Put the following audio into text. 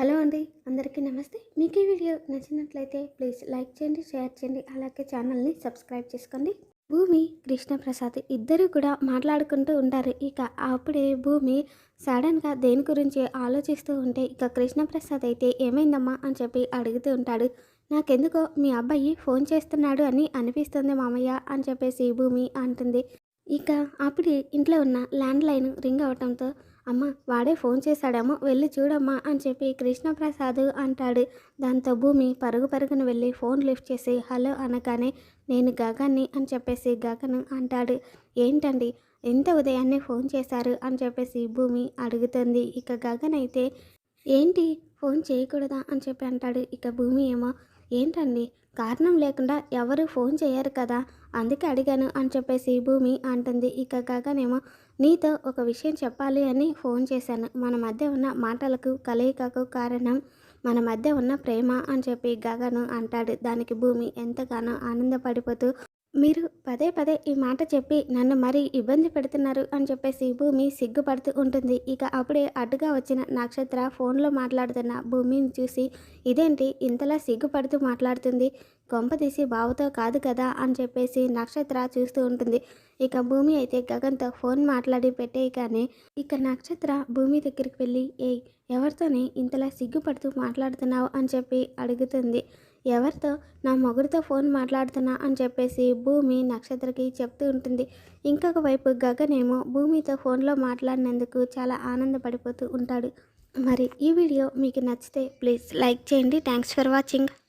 Hello అండి అందరికీ నమస్తే. మీకు ఈ వీడియో నచ్చినట్లయితే ప్లీజ్ లైక్ చేయండి షేర్ చేయండి అలాగే ఛానల్ని సబ్స్క్రైబ్ చేసుకోండి. భూమి కృష్ణప్రసాద్ ఇద్దరు కూడా మాట్లాడుకుంటూ ఉంటారు. ఇక అప్పుడే భూమి సడన్గా దేని గురించి ఆలోచిస్తూ ఉంటే ఇక కృష్ణప్రసాద్ అయితే ఏమైందమ్మా అని చెప్పి అడుగుతూ ఉంటాడు. నాకెందుకో మీ అబ్బాయి ఫోన్ చేస్తున్నాడు అని అనిపిస్తుంది మామయ్య అని చెప్పేసి భూమి అంటుంది. ఇక అప్పుడే ఇంట్లో ఉన్న ల్యాండ్ లైన్ రింగ్ అవటంతో అమ్మ వాడే ఫోన్ చేశాడేమో వెళ్ళి చూడమ్మా అని చెప్పి కృష్ణప్రసాద్ అంటాడు. దాంతో భూమి పరుగు పరుగున వెళ్ళి ఫోన్ లిఫ్ట్ చేసి హలో అనగానే నేను గగన్ని అని చెప్పేసి గగన్ అంటాడు. ఏంటండి ఎంత ఉదయాన్నే ఫోన్ చేశారు? అని చెప్పేసి భూమి అడుగుతుంది. ఇక గగన్ అయితే ఏంటి ఫోన్ చేయకూడదా? అని చెప్పి అంటాడు. ఇక భూమి ఏమో ఏంటండి? కారణం లేకుండా ఎవరు ఫోన్ చేయరు కదా? అందుకే అడిగాను అని చెప్పేసి భూమి అంటుంది. ఇక గగనేమో నీతో ఒక విషయం చెప్పాలి అని ఫోన్ చేశాను. మన మధ్య ఉన్న మాటలకు కలయికకు కారణం మన మధ్య ఉన్న ప్రేమ అని చెప్పి గగను అంటాడు. దానికి భూమి ఎంతగానో ఆనందపడిపోతూ మీరు పదే పదే ఈ మాట చెప్పి నన్ను మరీ ఇబ్బంది పెడుతున్నారు అని చెప్పేసి భూమి సిగ్గుపడుతూ ఉంటుంది. ఇక అప్పుడే అడ్డుగా వచ్చిన నక్షత్ర ఫోన్లో మాట్లాడుతున్న భూమిని చూసి ఇదేంటి ఇంతలా సిగ్గుపడుతూ మాట్లాడుతుంది? తీసి బావతో కాదు కదా? అని చెప్పేసి నక్షత్ర చూస్తూ ఉంటుంది. ఇక భూమి అయితే గగన్తో ఫోన్ మాట్లాడి పెట్టేయగానే ఇక నక్షత్ర భూమి దగ్గరికి వెళ్ళి ఏ ఎవరితోనే ఇంతలా సిగ్గుపడుతూ మాట్లాడుతున్నావు? అని చెప్పి అడుగుతుంది. ఎవరితో? నా మొగుడితో ఫోన్ మాట్లాడుతున్నా అని చెప్పేసి భూమి నక్షత్రకి చెప్తూ ఉంటుంది. ఇంకొక వైపు గగనేమో భూమితో ఫోన్లో మాట్లాడినందుకు చాలా ఆనందపడిపోతూ ఉంటాడు. మరి ఈ వీడియో మీకు నచ్చితే ప్లీజ్ లైక్ చేయండి. Thanks for watching.